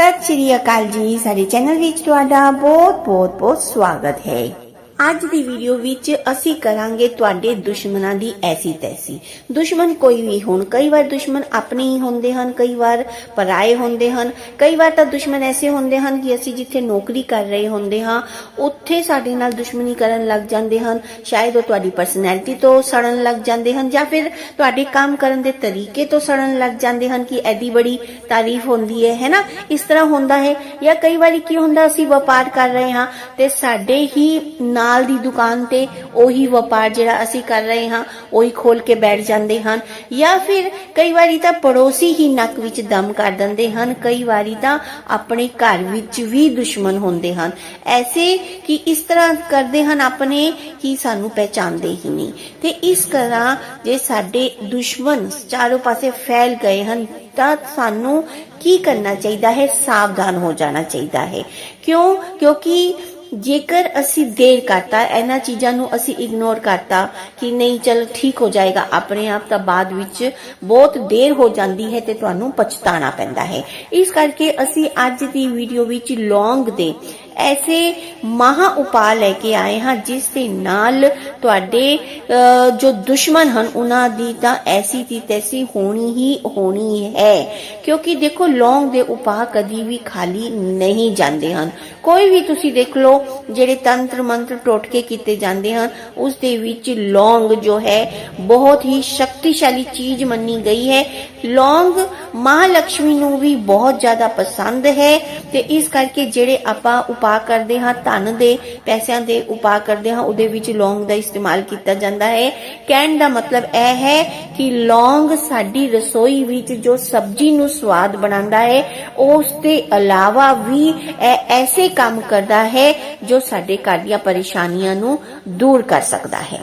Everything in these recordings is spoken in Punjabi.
ਸਤਿ ਸ਼੍ਰੀ ਅਕਾਲ ਜੀ। ਸਾਡੇ ਚੈਨਲ ਵਿੱਚ ਤੁਹਾਡਾ ਬਹੁਤ ਬਹੁਤ ਬਹੁਤ ਸਵਾਗਤ ਹੈ। ਅੱਜ ਦੀ ਵੀਡੀਓ ਵਿੱਚ ਅਸੀਂ ਕਰਾਂਗੇ ਤੁਹਾਡੇ ਦੁਸ਼ਮਣਾਂ ਦੀ ਐਸੀ ਤੈਸੀ। ਦੁਸ਼ਮਣ ਕੋਈ ਵੀ ਹੋਣ, ਕਈ ਵਾਰ ਦੁਸ਼ਮਣ ਆਪਣੇ ਹੀ ਹੁੰਦੇ ਹਨ, ਕਈ ਵਾਰ ਪਰਾਏ ਹੁੰਦੇ ਹਨ, ਕਈ ਵਾਰ ਤਾਂ ਦੁਸ਼ਮਣ ਐਸੇ ਹੁੰਦੇ ਹਨ ਕਿ ਅਸੀਂ ਜਿੱਥੇ ਨੌਕਰੀ ਕਰ ਰਹੇ ਹੁੰਦੇ ਹਾਂ, ਉੱਥੇ ਸਾਡੇ ਨਾਲ ਦੁਸ਼ਮਣੀ ਕਰਨ ਲੱਗ ਜਾਂਦੇ ਹਨ, ਸ਼ਾਇਦ ਉਹ ਤੁਹਾਡੀ ਪਰਸਨੈਲਿਟੀ ਤੋਂ ਸੜਨ ਲੱਗ ਜਾਂਦੇ ਹਨ ਜਾਂ ਫਿਰ ਤੁਹਾਡੇ ਕੰਮ ਕਰਨ ਦੇ ਤਰੀਕੇ ਤੋਂ ਸੜਨ ਲੱਗ ਜਾਂਦੇ ਹਨ ਕਿ ਐਡੀ ਬੜੀ ਤਾਰੀਫ ਹੁੰਦੀ ਹੈ ਹੈ ਇਸ ਤਰ੍ਹਾਂ ਹੁੰਦਾ ਹੈ ਜਾਂ ਕਈ ਵਾਰੀ ਕੀ ਹੁੰਦਾ, ਅਸੀਂ ਵਪਾਰ ਕਰ ਰਹੇ ਹਾਂ ਤੇ ਸਾਡੇ ਹੀ ਨਾਲ ਦੀ ਦੁਕਾਨ ਤੇ ਉਹੀ ਵਪਾਰ ਜਿਹੜਾ ਅਸੀਂ ਕਰ ਰਹੇ ਹਾਂ, ਉਹੀ ਖੋਲ ਕੇ ਬੈਠ ਜਾਂਦੇ ਹਨ। ਜਾਂ ਫਿਰ ਕਈ ਵਾਰੀ ਤਾਂ ਪੜੋਸੀ ਹੀ ਨੱਕ ਵਿੱਚ ਦਮ ਕਰ ਦਿੰਦੇ ਹਨ, ਕਈ ਵਾਰੀ ਤਾਂ ਆਪਣੇ ਘਰ ਵਿੱਚ ਵੀ ਦੁਸ਼ਮਣ ਹੁੰਦੇ ਹਨ। ਐਸੇ ਕਿ ਇਸ ਤਰ੍ਹਾਂ ਕਰਦੇ ਹਨ, ਆਪਣੇ ਕਿ ਸਾਨੂੰ ਪਹਿਚਾਨਦੇ ਹੀ ਨਹੀਂ। ਤੇ ਇਸ ਤਰ੍ਹਾਂ ਜੇ ਸਾਡੇ ਦੁਸ਼ਮਣ ਚਾਰੋਂ ਪਾਸੇ ਫੈਲ ਗਏ ਹਨ, ਤਾਂ ਸਾਨੂੰ ਕੀ ਕਰਨਾ ਚਾਹੀਦਾ ਹੈ? ਸਾਵਧਾਨ ਹੋ ਜਾਣਾ ਚਾਹੀਦਾ ਹੈ। ਕਿਉਂ? ਕਿਉਂਕਿ ਜੇਕਰ ਅਸੀਂ ਦੇਰ ਕਰਤਾ, ਇਹਨਾਂ ਚੀਜ਼ਾਂ ਨੂੰ ਅਸੀਂ ਇਗਨੋਰ ਕਰਤਾ ਕਿ ਨਹੀਂ, ਚਲ ਠੀਕ ਹੋ ਜਾਏਗਾ ਆਪਣੇ ਆਪ, ਤਾਂ ਬਾਅਦ ਵਿੱਚ ਬਹੁਤ ਦੇਰ ਹੋ ਜਾਂਦੀ ਹੈ ਤੇ ਤੁਹਾਨੂੰ ਪਛਤਾਣਾ ਪੈਂਦਾ ਹੈ। ਇਸ ਕਰਕੇ ਅਸੀਂ ਅੱਜ ਦੀ ਵੀਡੀਓ ਵਿੱਚ ਲੌਂਗ ਦੇ ਐਸੇ ਮਹਾ ਉਪਾਅ ਲੈ ਕੇ ਆਏ ਹਾਂ, ਜਿਸ ਦੇ ਨਾਲ ਤੁਹਾਡੇ ਜੋ ਦੁਸ਼ਮਣ ਹਨ, ਉਹਨਾਂ ਦੀ ਤਾਂ ਐਸੀ ਦੀ ਤੈਸੀ ਹੋਣੀ ਹੀ ਹੋਣੀ ਹੈ। ਕਿਉਂਕਿ ਦੇਖੋ ਲੌਂਗ ਦੇ ਉਪਾਅ ਕਦੀ ਵੀ ਖਾਲੀ ਨਹੀਂ ਜਾਂਦੇ ਹਨ। ਕੋਈ ਵੀ ਤੁਸੀਂ ਦੇਖ ਲਓ, ਜਿਹੜੇ ਤੰਤਰ ਮੰਤਰ ਟੋਟਕੇ ਕੀਤੇ ਜਾਂਦੇ ਹਨ, ਉਸ ਦੇ ਵਿੱਚ ਲੌਂਗ ਜੋ ਹੈ, ਬਹੁਤ ਹੀ ਸ਼ਕਤੀਸ਼ਾਲੀ ਚੀਜ਼ ਮੰਨੀ ਗਈ ਹੈ। ਲੌਂਗ ਮਹਾਲక్ష్ਮੀ ਨੂੰ ਵੀ ਬਹੁਤ ਜ਼ਿਆਦਾ ਪਸੰਦ ਹੈ ਤੇ ਇਸ ਕਰਕੇ ਜਿਹੜੇ ਆਪਾਂ ਉਪਾਅ ਕਰਦੇ ਹਾਂ, ਧਨ ਦੇ ਪੈਸਿਆਂ ਦੇ ਉਪਾਅ ਕਰਦੇ ਹਾਂ, ਉਹਦੇ ਵਿੱਚ ਲੌਂਗ ਦਾ ਇਸਤੇਮਾਲ ਕੀਤਾ ਜਾਂਦਾ ਹੈ। ਕਹਿਣ ਦਾ ਮਤਲਬ ਇਹ ਹੈ ਕਿ ਲੌਂਗ ਸਾਡੀ ਰਸੋਈ ਵਿੱਚ ਜੋ ਸਬਜ਼ੀ ਨੂੰ ਸਵਾਦ ਬਣਾਉਂਦਾ ਹੈ, ਉਸ ਦੇ ਇਲਾਵਾ ਵੀ ਇਹ ਐਸੇ ਕੰਮ ਕਰਦਾ ਹੈ, ਜੋ ਸਾਡੇ ਘਰ ਦੀਆਂ ਪਰੇਸ਼ਾਨੀਆਂ ਨੂੰ ਦੂਰ ਕਰ ਸਕਦਾ ਹੈ।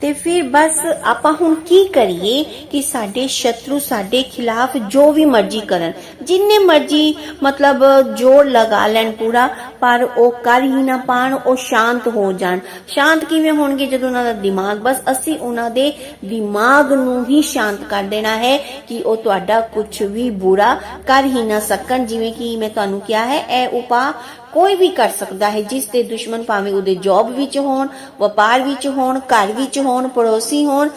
ਤੇ ਫਿਰ ਬਸ ਆਪਾਂ ਹੁਣ ਕੀ ਕਰੀਏ ਕਿ ਸਾਡੇ ਸ਼ਤਰੂ ਸਾਡੇ ਖਿਲਾਫ ਜੋ ਵੀ ਮਰਜ਼ੀ ਕਰਨ। ਜਿੰਨੇ ਮਰਜ਼ੀ ਮਤਲਬ ਜੋਰ ਲਗਾ ਲੈਣ ਪੂਰਾ, ਪਰ ਉਹ ਕਰ ਹੀ ਨਾ ਪਾਣ, ਉਹ ਸ਼ਾਂਤ ਹੋ ਜਾਣ। ਸ਼ਾਂਤ ਕਿਵੇਂ ਹੋਣਗੇ ਜਦੋਂ ਉਹਨਾਂ ਦਾ ਦਿਮਾਗ? ਬਸ ਅਸੀਂ ਉਹਨਾਂ ਦੇ ਦਿਮਾਗ ਨੂੰ ਹੀ ਸ਼ਾਂਤ ਕਰ ਦੇਣਾ ਹੈ ਕਿ ਉਹ ਤੁਹਾਡਾ ਕੁਝ ਵੀ ਬੁਰਾ ਕਰ ਹੀ ਨਾ ਸਕਣ। ਜਿਵੇਂ ਕਿ ਮੈਂ ਤੁਹਾਨੂੰ ਕਿਹਾ ਹੈ, ਇਹ ਉਪਾਅ ਕੋਈ ਵੀ ਕਰ ਸਕਦਾ ਹੈ, ਜਿਸ ਦੇ ਦੁਸ਼ਮਣ ਭਾਵੇਂ ਉਹਦੇ ਜੌਬ ਵਿੱਚ ਹੋਣ, ਵਪਾਰ ਵਿੱਚ ਹੋਣ, ਘਰ ਵਿੱਚ ਹੋਣ, ਪੜੋਸੀ ਹੋਣ,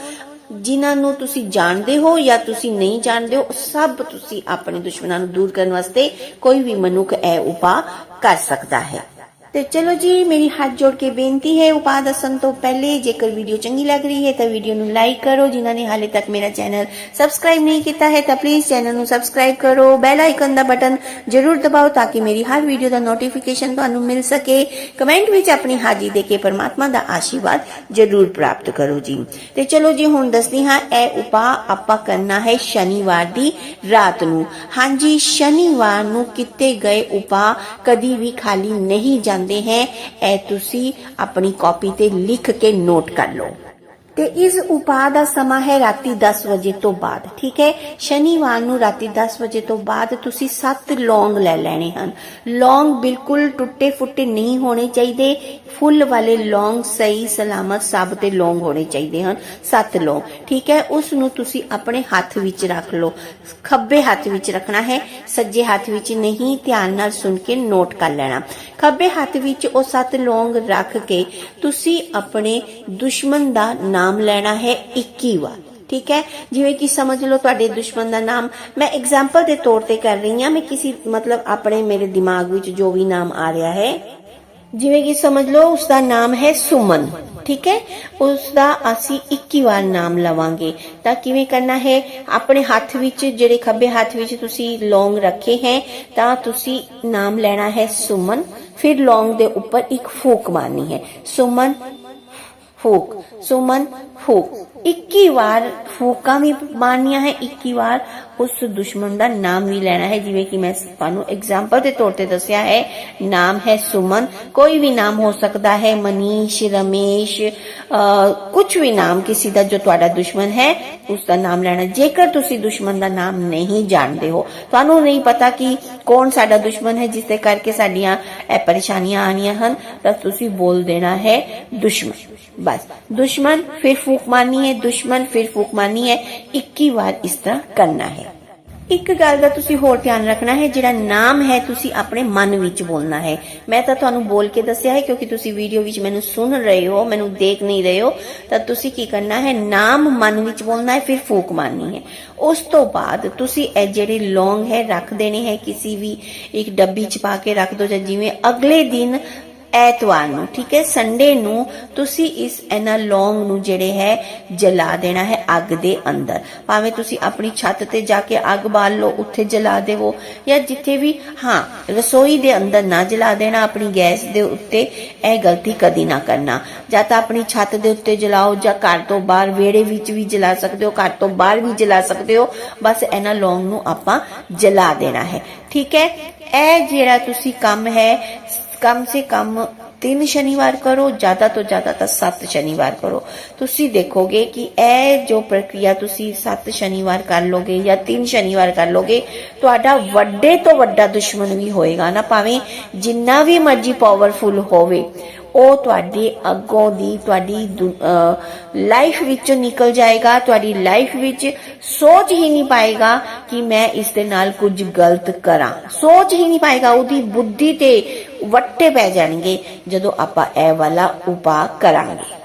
ਜਿਨ੍ਹਾਂ ਨੂੰ ਤੁਸੀਂ ਜਾਣਦੇ ਹੋ ਜਾਂ ਤੁਸੀਂ ਨਹੀਂ ਜਾਣਦੇ ਹੋ, ਸਭ ਤੁਸੀਂ ਆਪਣੇ ਦੁਸ਼ਮਣਾਂ ਨੂੰ ਦੂਰ ਕਰਨ ਵਾਸਤੇ ਕੋਈ ਵੀ ਮਨੁੱਖ ਇਹ ਉਪਾਅ ਕਰ ਸਕਦਾ ਹੈ। ਤੇ ਚਲੋ ਜੀ, ਮੇਰੀ ਹੱਥ ਜੋੜ ਕੇ ਬੇਨਤੀ ਹੈ, ਉਪਾਅ ਦੱਸਣ ਤੋਂ ਪਹਿਲੇ ਜੇਕਰ ਵੀਡੀਓ ਚੰਗੀ ਲੱਗ ਰਹੀ ਹੈ, ਤਾਂ ਵੀਡੀਓ ਨੂੰ ਲਾਈਕ ਕਰੋ, ਜਿਨ੍ਹਾਂ ਨੇ ਹਾਲੇ ਤੱਕ ਮੇਰਾ ਚੈਨਲ ਸਬਸਕ੍ਰਾਈਬ ਨਹੀਂ ਕੀਤਾ ਹੈ, ਤਾਂ ਪਲੀਜ਼ ਚੈਨਲ ਨੂੰ ਸਬਸਕ੍ਰਾਈਬ ਕਰੋ ਬੈਲ ਆਈਕਨ ਦਾ ਬਟਨ ਜ਼ਰੂਰ ਦਬਾਓ ਤਾਂ ਕਿ ਮੇਰੀ ਹਰ ਵੀਡੀਓ ਦਾ ਨੋਟੀਫਿਕੇਸ਼ਨ ਤੁਹਾਨੂੰ ਮਿਲ ਸਕੇ। ਕਮੈਂਟ ਵਿੱਚ ਆਪਣੀ ਹਾਜ਼ਰੀ ਦੇ ਕੇ ਪਰਮਾਤਮਾ ਦਾ ਆਸ਼ੀਰਵਾਦ ਜ਼ਰੂਰ ਪ੍ਰਾਪਤ ਕਰੋ ਜੀ। ਤੇ ਚਲੋ ਜੀ, ਹੁਣ ਦੱਸਦੀ ਹਾਂ, ਇਹ ਉਪਾਅ ਆਪਾਂ ਕਰਨਾ ਹੈ ਸ਼ਨੀਵਾਰ ਦੀ ਰਾਤ ਨੂੰ। ਹਾਂਜੀ, ਸ਼ਨੀਵਾਰ ਨੂੰ ਕੀਤੇ ਗਏ ਉਪਾਅ ਕਦੀ ਵੀ ਖਾਲੀ ਨਹੀਂ ਜਾਂਦੇ। ਹੈ ਇਹ ਤੁਸੀਂ ਆਪਣੀ ਕਾਪੀ ਤੇ ਲਿਖ ਕੇ ਨੋਟ ਕਰ ਲਓ। ਤੇ ਇਸ ਉਪਾਅ ਦਾ ਸਮਾਂ ਹੈ ਰਾਤੀ 10 ਵਜੇ ਤੋਂ ਬਾਅਦ, ਠੀਕ ਹੈ? ਸ਼ਨੀਵਾਰ ਨੂੰ ਰਾਤੀ 10 ਵਜੇ ਤੋਂ ਬਾਅਦ ਤੁਸੀਂ 7 ਲੌਂਗ ਲੈ ਲੈਣੇ ਹਨ। ਲੌਂਗ ਬਿਲਕੁਲ ਟੁੱਟੇ ਫੁੱਟੇ ਨਹੀਂ ਹੋਣੇ ਚਾਹੀਦੇ। ਫੁੱਲ ਵਾਲੇ ਲੌਂਗ ਸਹੀ ਸਲਾਮਤ ਸਭ ਤੇ ਲੌਂਗ ਹੋਣੇ ਚਾਹੀਦੇ ਹਨ। 7 ਲੌਂਗ, ਠੀਕ ਹੈ? ਉਸ ਨੂੰ ਤੁਸੀਂ ਆਪਣੇ ਹੱਥ ਵਿੱਚ ਰੱਖ ਲਓ। ਖੱਬੇ ਹੱਥ ਵਿੱਚ ਰੱਖਣਾ ਹੈ, ਸੱਜੇ ਹੱਥ ਵਿੱਚ ਨਹੀਂ, ਧਿਆਨ ਨਾਲ ਸੁਣ ਕੇ ਨੋਟ ਕਰ ਲੈਣਾ। ਖੱਬੇ ਹੱਥ ਵਿੱਚ ਉਹ 7 ਲੌਂਗ ਰੱਖ ਕੇ ਤੁਸੀਂ ਆਪਣੇ ਦੁਸ਼ਮਣ ਦਾ ਨਾਮ ਲੈਣਾ ਹੈ 21 ਵਾਰ, ਠੀਕ ਹੈ? ਜਿਵੇਂ ਕਿ ਸਮਝ ਲਓ ਤੁਹਾਡੇ ਦੁਸ਼ਮਣ ਦਾ ਨਾਮ, ਮੈਂ ਐਗਜ਼ਾਮਪਲ ਦੇ ਤੌਰ ਤੇ ਕਰ ਰਹੀ ਹਾਂ, ਮੈਂ ਕਿਸੇ, ਮਤਲਬ ਆਪਣੇ ਮੇਰੇ ਦਿਮਾਗ ਵਿੱਚ ਜੋ ਵੀ ਨਾਮ ਆ ਰਿਹਾ ਹੈ, ਜਿਵੇਂ ਕਿ ਸਮਝ ਲਓ ਉਸ ਦਾ ਨਾਮ ਹੈ ਸੁਮਨ, ਠੀਕ ਹੈ? ਉਸ ਦਾ ਅਸੀਂ 21 ਵਾਰ ਨਾਮ ਲਵਾਂਗੇ, ਤਾਂ ਕਿਵੇਂ ਕਰਨਾ ਹੈ? ਆਪਣੇ ਹੱਥ ਵਿੱਚ, ਜਿਹੜੇ ਖੱਬੇ ਹੱਥ ਵਿੱਚ ਤੁਸੀਂ ਲੌਂਗ ਰੱਖੇ ਹੈ, ਤਾਂ ਤੁਸੀਂ ਨਾਮ ਲੈਣਾ ਹੈ ਸੁਮਨ, ਫਿਰ ਲੌਂਗ ਦੇ ਉੱਪਰ ਇੱਕ ਫੂਕ ਮਾਰਨੀ ਹੈ। ਸੁਮਨ ਫੂਕ ਸੁਮਨ ਫੂਕ 21 ਵਾਰ ਫੂਕਾਂ ਵੀ ਮਾਰਨੀਆਂ ਹੈ 21 ਵਾਰ ਉਸ ਦੁਸ਼ਮਣ ਦਾ ਨਾਮ ਵੀ ਲੈਣਾ ਹੈ। ਜਿਵੇਂ ਕਿ ਮੈਂ ਤੁਹਾਨੂੰ ਐਗਜ਼ਾਮਪਲ ਦੇ ਤੌਰ ਤੇ ਦੱਸਿਆ ਹੈ, ਨਾਮ ਹੈ ਸੁਮਨ। ਕੋਈ ਵੀ ਨਾਮ ਹੋ ਸਕਦਾ ਹੈ, ਮਨੀਸ਼, ਰਮੇਸ਼ ਕੁਝ ਵੀ ਨਾਮ ਕਿਸੇ ਦਾ ਜੋ ਤੁਹਾਡਾ ਦੁਸ਼ਮਣ ਹੈ, ਉਸ ਦਾ ਨਾਮ ਲੈਣਾ। ਜੇਕਰ ਤੁਸੀਂ ਦੁਸ਼ਮਣ ਦਾ ਨਾਮ ਨਹੀਂ ਜਾਣਦੇ ਹੋ, ਤੁਹਾਨੂੰ ਨਹੀਂ ਪਤਾ ਕਿ ਕੌਣ ਸਾਡਾ ਦੁਸ਼ਮਣ ਹੈ, ਜਿਸ ਦੇ ਕਰਕੇ ਸਾਡੀਆਂ ਇਹ ਪਰੇਸ਼ਾਨੀਆਂ ਆਣੀਆਂ ਹਨ, ਤਾਂ ਤੁਸੀਂ ਬੋਲ ਦੇਣਾ ਹੈ ਦੁਸ਼ਮਣ। ਬਸ, ਦੁਸ਼ਮਣ ਫਿਰ ਫੂਕ ਮਾਰਨੀ ਹੈ ਦੁਸ਼ਮਣ ਫਿਰ ਫੂਕ ਮਾਰਨੀ ਹੈ। 21 ਵਾਰ ਇਸ ਤਰ੍ਹਾਂ ਕਰਨਾ ਹੈ। ਇੱਕ ਗੱਲ ਦਾ ਤੁਸੀਂ ਹੋਰ ਧਿਆਨ ਰੱਖਣਾ ਹੈ, ਜਿਹੜਾ ਨਾਮ ਹੈ ਤੁਸੀਂ ਆਪਣੇ ਮਨ ਵਿੱਚ ਬੋਲਣਾ ਹੈ। ਮੈਂ ਤਾਂ ਤੁਹਾਨੂੰ ਬੋਲ ਕੇ ਦੱਸਿਆ ਹੈ, ਕਿਉਂਕਿ ਤੁਸੀਂ ਵੀਡੀਓ ਵਿੱਚ ਮੈਨੂੰ ਸੁਣ ਰਹੇ ਹੋ, ਮੈਨੂੰ ਦੇਖ ਨਹੀਂ ਰਹੇ ਹੋ, ਤਾਂ ਤੁਸੀਂ ਕੀ ਕਰਨਾ ਹੈ, ਨਾਮ ਮਨ ਵਿੱਚ ਬੋਲਣਾ ਹੈ, ਫਿਰ ਫੂਕ ਮਾਰਨੀ ਹੈ। ਉਸ ਤੋਂ ਬਾਅਦ ਤੁਸੀਂ ਇਹ ਜਿਹੜੇ ਲੌਂਗ ਹੈ, ਰੱਖ ਦੇਣੇ ਹੈ, ਕਿਸੇ ਵੀ ਇੱਕ ਡੱਬੀ ਚ ਪਾ ਕੇ ਰੱਖ ਦਿਓ ਜਾਂ ਜਿਵੇਂ ਅਗਲੇ ਦਿਨ ਐਤਵਾਰ ਨੂੰ, ਠੀਕ ਹੈ? ਸੰਡੇ ਨੂੰ ਤੁਸੀਂ ਇਸ ਇਹਨਾਂ ਲੌਂਗ ਨੂੰ ਜਿਹੜੇ ਹੈ, ਜਲਾ ਦੇਣਾ ਹੈ ਅੱਗ ਦੇ ਅੰਦਰ। ਭਾਵੇਂ ਤੁਸੀਂ ਆਪਣੀ ਛੱਤ ਤੇ ਜਾ ਕੇ ਅੱਗ ਬਾਲ ਲਓ, ਉੱਥੇ ਜਲਾ ਦੇਵੋ, ਜਾਂ ਜਿੱਥੇ ਵੀ, ਹਾਂ, ਰਸੋਈ ਦੇ ਅੰਦਰ ਨਾ ਜਲਾ ਦੇਣਾ, ਆਪਣੀ ਗੈਸ ਦੇ ਉੱਤੇ ਇਹ ਗਲਤੀ ਕਦੀ ਨਾ ਕਰਨਾ। ਜਾਂ ਤਾਂ ਆਪਣੀ ਛੱਤ ਦੇ ਉੱਤੇ ਜਲਾਓ, ਜਾਂ ਘਰ ਤੋਂ ਬਾਹਰ ਵਿਹੜੇ ਵਿੱਚ ਵੀ ਜਲਾ ਸਕਦੇ ਹੋ, ਘਰ ਤੋਂ ਬਾਹਰ ਵੀ ਜਲਾ ਸਕਦੇ ਹੋ, ਬਸ ਇਹਨਾਂ ਲੌਂਗ ਨੂੰ ਆਪਾਂ ਜਲਾ ਦੇਣਾ ਹੈ। ਠੀਕ ਹੈ? ਇਹ ਜਿਹੜਾ ਤੁਸੀਂ ਕੰਮ ਹੈ ਕਮ ਸੇ ਕਮ ਤਿੰਨ ਸ਼ਨੀਵਾਰ ਕਰੋ ਜ਼ਿਆਦਾ ਤੋਂ ਜ਼ਿਆਦਾ ਤਾਂ ਸੱਤ ਸ਼ਨੀਵਾਰ ਕਰੋ ਤੁਸੀਂ ਦੇਖੋਗੇ ਕਿ ਇਹ ਜੋ ਪ੍ਰਕਿਰਿਆ ਤੁਸੀਂ ਸੱਤ ਸ਼ਨੀਵਾਰ ਕਰ ਲੋਗੇ ਜਾਂ ਤਿੰਨ ਸ਼ਨੀਵਾਰ ਕਰ ਲੋਗੇ ਤੁਹਾਡਾ ਵੱਡੇ ਤੋਂ ਵੱਡਾ ਦੁਸ਼ਮਣ ਵੀ ਹੋਏਗਾ ਨਾ ਭਾਵੇਂ ਜਿੰਨਾ ਵੀ ਮਰਜ਼ੀ ਪਾਵਰਫੁਲ ਹੋਵੇ ਉਹ ਤੁਹਾਡੇ ਅੱਗੋਂ ਦੀ ਤੁਹਾਡੀ ਲਾਈਫ ਵਿੱਚੋਂ ਨਿਕਲ ਜਾਏਗਾ ਤੁਹਾਡੀ ਲਾਈਫ ਵਿੱਚ ਸੋਚ ਹੀ ਨਹੀਂ ਪਾਏਗਾ ਕਿ ਮੈਂ ਇਸ ਦੇ ਨਾਲ ਕੁਝ ਗਲਤ ਕਰਾਂ ਸੋਚ ਹੀ ਨਹੀਂ ਪਾਏਗਾ ਉਹਦੀ ਬੁੱਧੀ ਤੇ ਵੱਟੇ ਪੈ ਜਾਣਗੇ ਜਦੋਂ ਆਪਾਂ ਇਹ ਵਾਲਾ ਉਪਾਅ ਕਰਾਂਗੇ।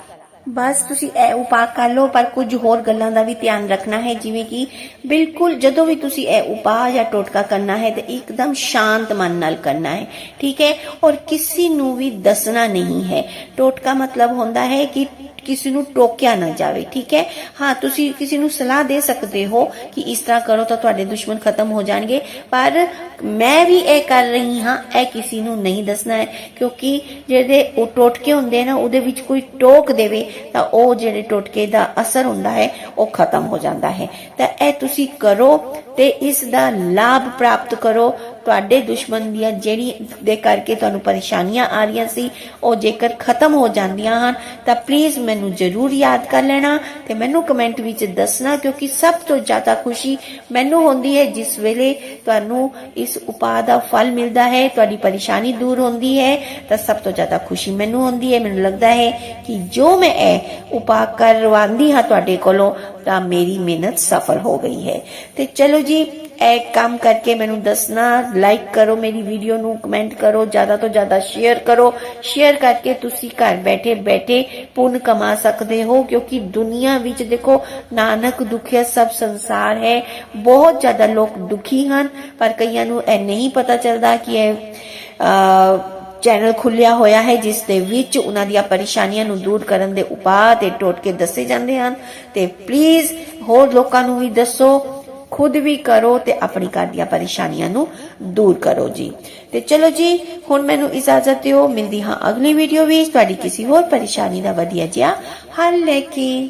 ਬਸ ਤੁਸੀਂ ਇਹ ਉਪਾਅ ਕਰ ਲਓ, ਪਰ ਕੁਝ ਹੋਰ ਗੱਲਾਂ ਦਾ ਵੀ ਧਿਆਨ ਰੱਖਣਾ ਹੈ, ਜਿਵੇਂ ਕਿ ਬਿਲਕੁਲ ਜਦੋਂ ਵੀ ਤੁਸੀਂ ਇਹ ਉਪਾਅ ਜਾਂ ਟੋਟਕਾ ਕਰਨਾ ਹੈ, ਤੇ ਇੱਕਦਮ ਸ਼ਾਂਤ ਮਨ ਨਾਲ ਕਰਨਾ ਹੈ, ਠੀਕ ਹੈ? ਔਰ ਕਿਸੇ ਨੂੰ ਵੀ ਦੱਸਣਾ ਨਹੀਂ ਹੈ। ਟੋਟਕਾ ਮਤਲਬ ਹੁੰਦਾ ਹੈ ਕਿ ਕਿਸੇ ਨੂੰ ਟੋਕਿਆ ਨਾ ਜਾਵੇ, ਠੀਕ ਹੈ? ਹਾਂ, ਤੁਸੀਂ ਕਿਸੇ ਨੂੰ ਸਲਾਹ ਦੇ ਸਕਦੇ ਹੋ ਕਿ ਇਸ ਤਰ੍ਹਾਂ ਕਰੋ ਤਾਂ ਤੁਹਾਡੇ ਦੁਸ਼ਮਣ ਖਤਮ ਹੋ ਜਾਣਗੇ, ਪਰ ਮੈਂ ਵੀ ਇਹ ਕਰ ਰਹੀ ਹਾਂ, ਇਹ ਕਿਸੇ ਨੂੰ ਨਹੀਂ ਦੱਸਣਾ ਹੈ, ਕਿਉਂਕਿ ਜਿਹੜੇ ਉਹ ਟੋਟਕੇ ਹੁੰਦੇ ਨਾ, ਉਹਦੇ ਵਿੱਚ ਕੋਈ ਟੋਕ ਦੇਵੇ ਤਾਂ ਉਹ ਜਿਹੜੇ ਟੋਟਕੇ ਦਾ ਅਸਰ ਹੁੰਦਾ ਹੈ ਉਹ ਖਤਮ ਹੋ ਜਾਂਦਾ ਹੈ। ਤਾਂ ਇਹ ਤੁਸੀਂ ਕਰੋ ਤੇ ਇਸ ਦਾ ਲਾਭ ਪ੍ਰਾਪਤ ਕਰੋ। ਤੁਹਾਡੇ ਦੁਸ਼ਮਣ ਦੀਆਂ ਜਿਹੜੀ ਦੇ ਕਰਕੇ ਤੁਹਾਨੂੰ ਪਰੇਸ਼ਾਨੀਆਂ ਆ ਰਹੀਆਂ ਸੀ, ਉਹ ਜੇਕਰ ਖਤਮ ਹੋ ਜਾਂਦੀਆਂ ਹਨ, ਤਾਂ ਪਲੀਜ਼ ਮੈਨੂੰ ਜ਼ਰੂਰ ਯਾਦ ਕਰ ਲੈਣਾ ਤੇ ਮੈਨੂੰ ਕਮੈਂਟ ਵਿੱਚ ਦੱਸਣਾ ਕਿਉਂਕਿ ਸਭ ਤੋਂ ਜ਼ਿਆਦਾ ਖੁਸ਼ੀ ਮੈਨੂੰ ਹੁੰਦੀ ਹੈ, ਜਿਸ ਵੇਲੇ ਤੁਹਾਨੂੰ ਇਸ ਉਪਾਅ ਦਾ ਫਲ ਮਿਲਦਾ ਹੈ, ਤੁਹਾਡੀ ਪਰੇਸ਼ਾਨੀ ਦੂਰ ਹੁੰਦੀ ਹੈ, ਤਾਂ ਸਭ ਤੋਂ ਜ਼ਿਆਦਾ ਖੁਸ਼ੀ ਮੈਨੂੰ ਹੁੰਦੀ ਹੈ। ਮੈਨੂੰ ਲੱਗਦਾ ਹੈ ਕਿ ਜੋ ਮੈਂ ਇਹ ਉਪਾਅ ਕਰਵਾਉਂਦੀ ਹਾਂ ਤੁਹਾਡੇ ਕੋਲੋਂ ਤਾਂ ਮੇਰੀ ਮਿਹਨਤ ਸਫਲ ਹੋ ਗਈ ਹੈ। ਤੇ ਚਲੋ ਜੀ, ਇਹ ਕੰਮ ਕਰਕੇ ਮੈਨੂੰ ਦੱਸਣਾ ਲਾਈਕ ਕਰੋ ਮੇਰੀ ਵੀਡੀਓ ਨੂੰ ਕਮੈਂਟ ਕਰੋ, ਜ਼ਿਆਦਾ ਤੋਂ ਜ਼ਿਆਦਾ ਸ਼ੇਅਰ ਕਰੋ। ਸ਼ੇਅਰ ਕਰਕੇ ਤੁਸੀਂ ਘਰ ਬੈਠੇ ਬੈਠੇ ਪੁੰਨ ਕਮਾ ਸਕਦੇ ਹੋ, ਕਿਉਂਕਿ ਦੁਨੀਆ ਵਿੱਚ ਦੇਖੋ, ਨਾਨਕ ਦੁਖਿਆ ਸਭ ਸੰਸਾਰ ਹੈ। ਬਹੁਤ ਜ਼ਿਆਦਾ ਲੋਕ ਦੁਖੀ ਹਨ, ਪਰ ਕਈਆਂ ਨੂੰ ਇਹ ਨਹੀਂ ਪਤਾ ਚੱਲਦਾ ਕਿ ਇਹ ਚੈਨਲ ਖੁੱਲਿਆ ਹੋਇਆ ਹੈ, ਜਿਸ ਦੇ ਵਿੱਚ ਉਹਨਾਂ ਦੀਆਂ ਪਰੇਸ਼ਾਨੀਆਂ ਨੂੰ ਦੂਰ ਕਰਨ ਦੇ ਉਪਾਅ ਤੇ ਟੋਟਕੇ ਦੱਸੇ ਜਾਂਦੇ ਹਨ। ਤੇ ਪਲੀਜ਼ ਹੋਰ ਲੋਕਾਂ ਨੂੰ ਵੀ ਦੱਸੋ, ਖੁਦ ਵੀ ਕਰੋ ਤੇ ਆਪਣੀ ਘਰ ਦੀਆਂ ਪਰੇਸ਼ਾਨੀਆਂ ਨੂੰ ਦੂਰ ਕਰੋ ਜੀ। ਤੇ ਚਲੋ ਜੀ, ਹੁਣ ਮੈਨੂੰ ਇਜਾਜ਼ਤ ਦਿਓ। ਮਿਲਦੀ ਹਾਂ ਅਗਲੀ ਵੀਡੀਓ ਵਿੱਚ। ਤੁਹਾਡੀ ਕਿਸੇ ਹੋਰ ਪਰੇਸ਼ਾਨੀ ਦਾ ਵਧੀਆ ਜਿਹਾ ਹੱਲ ਲੈ ਕੇ।